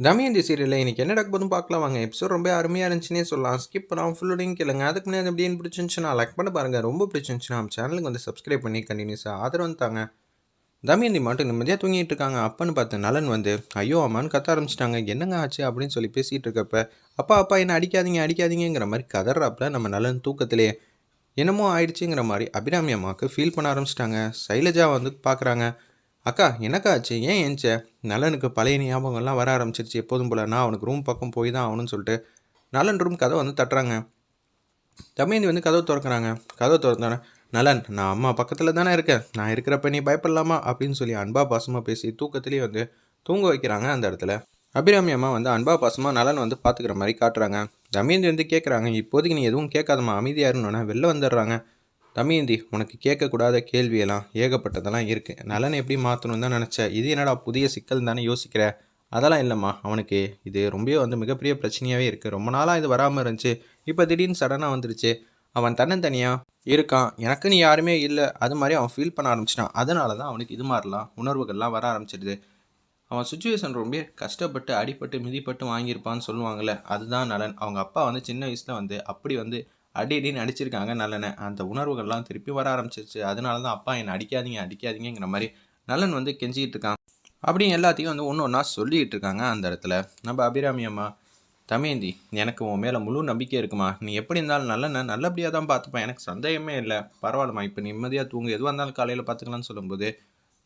தமியந்தி சீரியலில் இன்றைக்கி என்ன நடக்க போதும் பார்க்கலாம். வாங்க எபிசோட் ரொம்ப அருமையாக இருந்துச்சுன்னே சொல்லலாம். ஸ்கிப் பண்ணாமல் ஃபுல்லோடையும் கேளுங்க. அதுக்கு முன்னாடி எப்படின்னு பிடிச்சிருந்துச்சுன்னா லைக் பண்ண பாருங்கள் ரொம்ப பிடிச்சிருந்துச்சுன்னா நம்ம சேனலுக்கு வந்து சப்ஸ்கிரைப் பண்ணி கண்டினியூஸாக ஆதரவு தாங்க. தமியந்தி மட்டும் நிம்மதியாக தூங்கிட்டு இருக்காங்க. அப்பன்னு பார்த்து நலன் வந்து ஐயோ அம்மான்னு கத்த ஆரம்பிச்சிட்டாங்க. என்னங்க ஆச்சு அப்படின்னு சொல்லி பேசிகிட்டு இருக்கப்ப அப்பா அப்பா என்ன அடிக்காதீங்க அடிக்காதீங்கிற மாதிரி கதறாப்புல நம்ம நலன் தூக்கத்திலே என்னமோ ஆயிடுச்சுங்கிற மாதிரி அபிராமி அம்மாவுக்கு ஃபீல் பண்ண ஆரம்பிச்சிட்டாங்க. சைலஜா வந்து பார்க்குறாங்க. அக்கா என்னக்கா ஆச்சு? ஏன் ஏஞ்ச நலனுக்கு பழைய ஞாபகம்லாம் வர ஆரம்பிச்சிருச்சு. எப்போதும் போல நான் அவனுக்கு ரூம் பக்கம் போய் தான் ஆகணும்னு சொல்லிட்டு நலன் ரூம் கதவை வந்து தட்டுறாங்க. தமயந்தி வந்து கதவை திறக்கிறாங்க. கதவை திறந்தானே நலன் நான் அம்மா பக்கத்தில் தானே இருக்கேன். நான் இருக்கிறப்ப நீ பயப்படலாமா? அப்படின்னு சொல்லி அன்பா பாசமாக பேசி தூக்கத்திலேயே வந்து தூங்க வைக்கிறாங்க அந்த இடத்துல. அபிராமி அம்மா வந்து அன்பா பாசமாக நலன் வந்து பார்த்துக்கிற மாதிரி காட்டுறாங்க. தமயந்தி வந்து கேட்குறாங்க இப்போதைக்கு நீ எதுவும் கேட்காதம்மா. அமைதியாக இருந்தோன்னா வெளில வந்துடுறாங்க. தமயந்தி உனக்கு கேட்கக்கூடாத கேள்வியெல்லாம் ஏகப்பட்டதெல்லாம் இருக்குது நலனை எப்படி மாற்றணும்னு தான் நினச்ச. இது என்னடா புதிய சிக்கல் தானே யோசிக்கிற? அதெல்லாம் இல்லைம்மா அவனுக்கு இது ரொம்ப வந்து மிகப்பெரிய பிரச்சனையாகவே இருக்குது ரொம்ப நாளாக இது வராமல் இருந்துச்சு. இப்போ திடீர்னு சடனாக வந்துருச்சு. அவன் தன்னந்தனியாக இருக்கான். எனக்குன்னு யாருமே இல்லை. அது மாதிரி அவன் ஃபீல் பண்ண ஆரம்பிச்சிட்டான். அதனால தான் அவனுக்கு இது மாதிரிலாம் உணர்வுகள்லாம் வர ஆரம்பிச்சிடுது. அவன் சுச்சுவேஷன் ரொம்ப கஷ்டப்பட்டு அடிபட்டு மிதிப்பட்டு வாங்கியிருப்பான்னு சொல்லுவாங்கள்ல அதுதான் நலன். அவங்க அப்பா வந்து சின்ன வயசில் வந்து அப்படி வந்து அடி அடின்னு அடிச்சிருக்காங்க நல்லனை அந்த உணர்வுகள்லாம் திருப்பி வர ஆரம்பிச்சிருச்சு. அதனால தான் அப்பா என்னை அடிக்காதீங்க அடிக்காதீங்கிற மாதிரி நல்லன் வந்து கெஞ்சிக்கிட்டு இருக்கான். அப்படி எல்லாத்தையும் வந்து ஒன்று ஒன்றா சொல்லிகிட்டு இருக்காங்க அந்த இடத்துல. நம்ம அபிராமி அம்மா தமேந்தி எனக்கு உன் மேலே முழு நம்பிக்கை இருக்குமா? நீ எப்படி இருந்தாலும் நல்ல நல்லபடியாக தான் பார்த்துப்பேன். எனக்கு சந்தேகமே இல்லை. பரவாயில்லம்மா இப்போ நிம்மதியாக தூங்கு. எதுவாக இருந்தாலும் காலையில் பார்த்துக்கலாம்னு சொல்லும்போது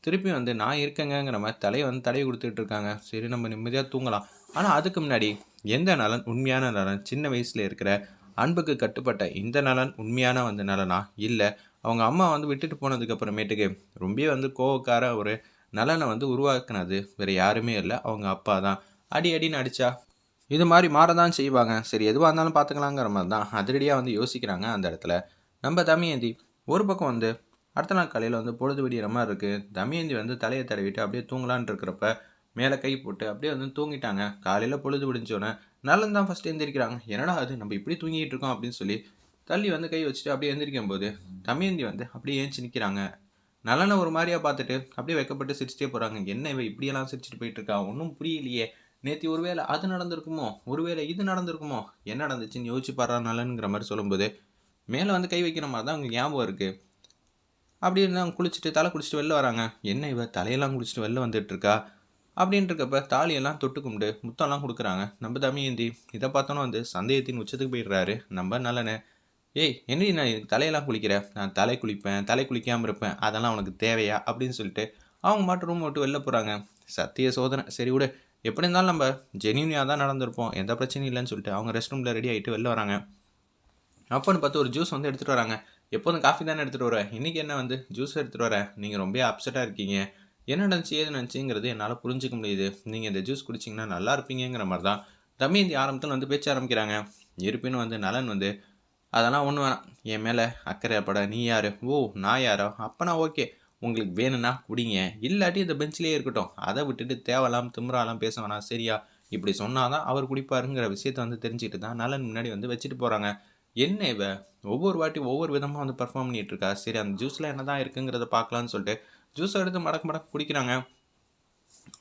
திருப்பி வந்து நான் இருக்கேங்கிற மாதிரி தலையை வந்து தடையை கொடுத்துட்டு இருக்காங்க. சரி நம்ம நிம்மதியாக தூங்கலாம். ஆனால் அதுக்கு முன்னாடி எந்த நலன் உண்மையான நலன் சின்ன வயசில் இருக்கிற அன்புக்கு கட்டுப்பட்ட இந்த நலன் உண்மையான வந்து நலனா? இல்லை. அவங்க அம்மா வந்து விட்டுட்டு போனதுக்கு அப்புறமேட்டுக்கு ரொம்ப வந்து கோவக்கார ஒரு நலனை வந்து உருவாக்குனது வேறு யாருமே இல்லை. அவங்க அப்பா தான். அடி அடின்னு அடித்தா இது மாதிரி மாறதான் செய்வாங்க. சரி எதுவாக இருந்தாலும் பார்த்துக்கலாங்கிற மாதிரி தான் அதிரடியாக வந்து யோசிக்கிறாங்க அந்த இடத்துல. நம்ம தமியந்தி ஒரு பக்கம் வந்து அடுத்த நாள் காலையில் வந்து பொழுது விடிகிற மாதிரி இருக்குது தமியந்தி வந்து தலையை தடவிட்டு அப்படியே தூங்கலான் இருக்கிறப்ப மேலே கை போட்டு அப்படியே வந்து தூங்கிட்டாங்க. காலையில் பொழுது விடிஞ்சோன்னே நலன் தான் ஃபஸ்ட்டு எந்திரிக்கிறாங்க. என்னடா அது? நம்ம இப்படி தூங்கிட்டு இருக்கோம் அப்படின்னு சொல்லி தள்ளி வந்து கை வச்சுட்டு அப்படியே எந்திரிக்கும் போது தமியந்தி வந்து அப்படியே ஏஞ்சி நிற்கிறாங்க நலனை ஒரு மாதிரியாக பார்த்துட்டு அப்படியே வைக்கப்பட்டு சிரிச்சிட்டே போகிறாங்க என்ன இவ இப்படியெல்லாம் சிரிச்சிட்டு போயிட்டு இருக்கா? ஒன்றும் புரியலையே. நேற்று ஒருவேளை அது நடந்திருக்குமோ? ஒருவேளை இது நடந்திருக்குமோ? என்ன நடந்துச்சுன்னு யோசிச்சு பாடுறா நலனுங்கிற மாதிரி சொல்லும்போது மேலே வந்து கை வைக்கிற மாதிரி தான் அவங்களுக்கு ஞாபகம் இருக்குது அப்படி இருந்தால் குளிச்சுட்டு தலை குளிச்சுட்டு வெளில வராங்க. என்ன இவ? தலையெல்லாம் குளிச்சுட்டு வெளில வந்துட்டு இருக்கா? அப்படின்றக்கப்ப தாலியெல்லாம் தொட்டு கும்பிட்டு முத்தம்லாம் கொடுக்குறாங்க. நம்ம தமியந்தி இதை பார்த்தோன்னா வந்து சந்தேகத்தின் உச்சத்துக்கு போயிடுறாரு. நம்ம நல்லனே ஏய் என்னடி நான் தலையெல்லாம் குளிக்கிறேன் நான் தலை குளிப்பேன் தலை குளிக்காமல் இருப்பேன் அதெல்லாம் உனக்கு தேவையா? அப்படின்னு சொல்லிட்டு அவங்க மாட்டு ரூம் விட்டு வெளில போகிறாங்க சத்திய சோதனை. சரி விடு எப்படி இருந்தாலும் நம்ம ஜெனியூனியாக தான் நடந்திருப்போம் எந்த பிரச்சனையும் இல்லைன்னு சொல்லிட்டு அவங்க ரெஸ்ட் ரூமில் ரெடி ஆகிட்டு வெளில வராங்க. அப்போன்னு பார்த்து ஒரு ஜூஸ் வந்து எடுத்துகிட்டு வராங்க. எப்போதும் காஃபி தானே எடுத்துகிட்டு வரேன் இன்றைக்கி என்ன வந்து? ஜூஸ் எடுத்துகிட்டு வரேன் நீங்கள் ரொம்ப அப்செட்டாக இருக்கீங்க. என்ன நடந்துச்சு ஏது நினச்சிங்கிறது என்னால் புரிஞ்சிக்க முடியுது. நீங்கள் இந்த ஜூஸ் குடிச்சிங்கன்னா நல்லா இருப்பீங்கிற மாதிரி தான் தம்பியந்தி ஆரம்பத்தில் வந்து பேச்ச ஆரம்பிக்கிறாங்க. இருப்பினும் வந்து நலன் வந்து அதெல்லாம் ஒன்று வேணாம். என் மேலே அக்கறைப்பட நீ யார்? ஓ நான் யாரோ? அப்போனா ஓகே. உங்களுக்கு வேணும்னா குடிங்க. இல்லாட்டி இந்த பெஞ்சிலே இருக்கட்டும். அதை விட்டுட்டு தேவலாம் திமுறாலாம் பேச வேணாம். சரியா? இப்படி சொன்னால் தான் அவர் குடிப்பாருங்கிற விஷயத்த வந்து தெரிஞ்சுக்கிட்டு தான் நலன் முன்னாடி வந்து வச்சுட்டு போகிறாங்க என்ன இவ? ஒவ்வொரு வாட்டி ஒவ்வொரு விதமாக வந்து பர்ஃபார்ம் பண்ணிகிட்ருக்கா இருக்கா? சரி அந்த ஜூஸில் என்ன தான் இருக்குங்கிறத பார்க்கலான்னு சொல்லிட்டு ஜூஸை எடுத்து மடக்கு மடக்கு குடிக்கிறாங்க.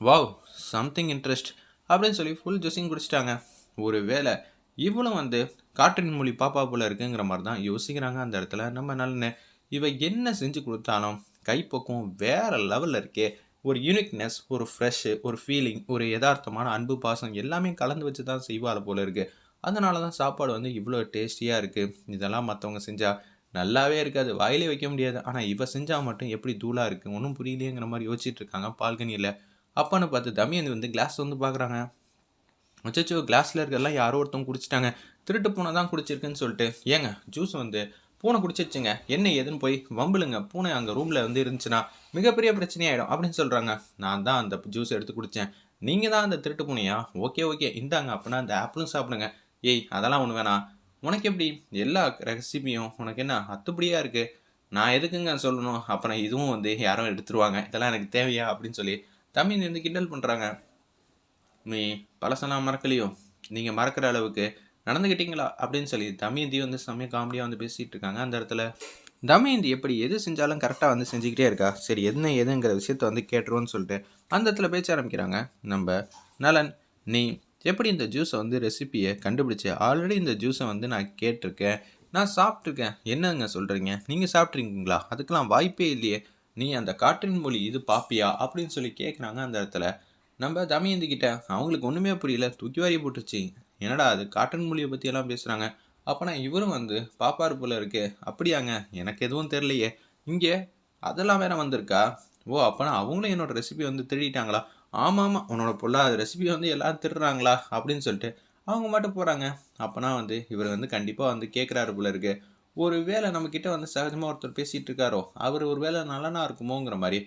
வாவ் சம்திங் இன்ட்ரெஸ்ட் அப்படின்னு சொல்லி ஃபுல் ஜூஸிங் குடிச்சிட்டாங்க. ஒரு வேளை இவளும் வந்து காற்றின் மொழி பாப்பா போல் இருக்குங்கிற மாதிரி தான் யோசிக்கிறாங்க அந்த இடத்துல. நம்ம நல்ல இவ என்ன செஞ்சு கொடுத்தாலும் கைப்பக்குவம் வேறு லெவலில் இருக்கே. ஒரு யூனிக்னஸ் ஒரு ஃப்ரெஷ்ஷு ஒரு ஃபீலிங் ஒரு யதார்த்தமான அன்பு பாசம் எல்லாமே கலந்து வச்சு தான் செய்வாள் போல இருக்குது அதனால தான் சாப்பாடு வந்து இவ்வளோ டேஸ்டியாக இருக்குது இதெல்லாம் மற்றவங்க செஞ்சால் நல்லாவே இருக்காது. வாயிலே வைக்க முடியாது. ஆனால் இவ செஞ்சால் மட்டும் எப்படி தூளாக இருக்குது ஒன்றும் புரியலையேங்கிற மாதிரி யோசிச்சுட்டு இருக்காங்க. பால்கனியில் அப்பான்னு பார்த்து தமியந்தி வந்து கிளாஸ் வந்து பார்க்குறாங்க. அச்சோ கிளாஸில் இருக்கிறதெல்லாம் யாரோ ஒருத்தவங்க குடிச்சிட்டாங்க. திருட்டு பூனை தான் குடிச்சிருக்குன்னு சொல்லிட்டு ஏங்க ஜூஸ் வந்து பூனை குடிச்சிருச்சுங்க. என்ன ஏதுன்னு போய் வம்புலுங்க பூனை அங்கே ரூமில் வந்து இருந்துச்சுன்னா மிகப்பெரிய பிரச்சனையாயிடும் அப்படின்னு சொல்கிறாங்க நான் தான் அந்த ஜூஸ் எடுத்து குடித்தேன் நீங்கள் தான் அந்த திருட்டு பூனையா? Okay okay. இந்தாங்க அப்படின்னா அந்த ஆப்பிளும் சாப்பிடுங்க. ஏய் அதெல்லாம் ஒன்று வேணாம். உனக்கு எப்படி எல்லா ரெசிபியும் உனக்கு என்ன? அத்துப்படியாக இருக்குது நான் எதுக்குங்க சொல்லணும்? அப்புறம் இதுவும் வந்து யாரும் எடுத்துருவாங்க. இதெல்லாம் எனக்கு தேவையா? அப்படின்னு சொல்லி தமிழ் இருந்து கிண்டல் பண்ணுறாங்க நீ பழசெல்லாம் மறக்கலையோ? நீங்கள் மறக்கிற அளவுக்கு நடந்துக்கிட்டீங்களா அப்படின்னு சொல்லி தமிழ்ந்தி வந்து செம்மைய காமெடியாக வந்து பேசிகிட்டு இருக்காங்க அந்த இடத்துல. தமயந்தி எப்படி எது செஞ்சாலும் கரெக்டாக வந்து செஞ்சுக்கிட்டே இருக்கா? சரி என்ன எதுங்கிற விஷயத்த வந்து கேட்டுருவோன்னு சொல்லிட்டு அந்த இடத்துல பேச்ச ஆரம்பிக்கிறாங்க. நம்ம நலன் நீ எப்படி இந்த ஜூஸை வந்து ரெசிபியை கண்டுபிடிச்சி? ஆல்ரெடி இந்த ஜூஸை வந்து நான் கேட்டிருக்கேன். நான் சாப்பிட்ருக்கேன் என்னங்க சொல்கிறீங்க நீங்கள் சாப்பிட்ருக்கீங்களா அதுக்கெல்லாம் வாய்ப்பே இல்லையே. நீ அந்த காற்றின் மொழி இது பாப்பியா? அப்படின்னு சொல்லி கேட்குறாங்க அந்த இடத்துல. நம்ம தமயந்திக்கிட்ட அவங்களுக்கு ஒன்றுமே புரியல. தூக்கி வாரி போட்டுச்சு என்னடா அது காற்றின் மொழியை பற்றியெல்லாம் பேசுகிறாங்க அப்போனா இவரும் வந்து பாப்பாரு போல இருக்கு. அப்படியாங்க. எனக்கு எதுவும் தெரியலையே. இங்கே அதெல்லாம் வேற வந்திருக்கா? ஓ அப்போனா அவங்களும் என்னோட ரெசிபி வந்து திருடிட்டாங்களா? ஆமாம் ஆமாம் உன்னோட பொல்லாத ரெசிபி வந்து எல்லாரும் திருடுறாங்களா அப்படின்னு சொல்லிட்டு அவங்க மட்டும் போகிறாங்க அப்போனா வந்து இவர் வந்து கண்டிப்பாக வந்து கேட்குறாரு போல இருக்கு. ஒரு வேளை நம்மக்கிட்ட வந்து சகஜமாக ஒருத்தர் பேசிகிட்டு இருக்காரோ அவர் ஒரு வேளை நல்லனா இருக்குமோங்கிற மாதிரி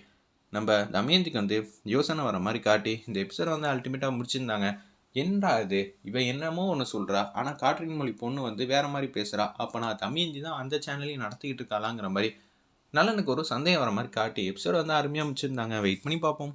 நம்ம தமயந்திக்கு வந்து யோசனை வர மாதிரி காட்டி இந்த எபிசோட் வந்து அல்டிமேட்டாக முடிச்சிருந்தாங்க. என்னடா இது? இவன் என்னமோ ஒன்று சொல்கிறா ஆனால் காற்றின் மொழி பொண்ணு வந்து வேற மாதிரி பேசுகிறா அப்போ நான் தமயந்தி தான் அந்த சேனலையும் நடத்திக்கிட்டு இருக்காளாங்கிற மாதிரி நலனுக்கு ஒரு சந்தேகம் வர மாதிரி காட்டி எபிசோட் வந்து அருமையாக முடிச்சிருந்தாங்க. வெயிட் பண்ணி பார்ப்போம்.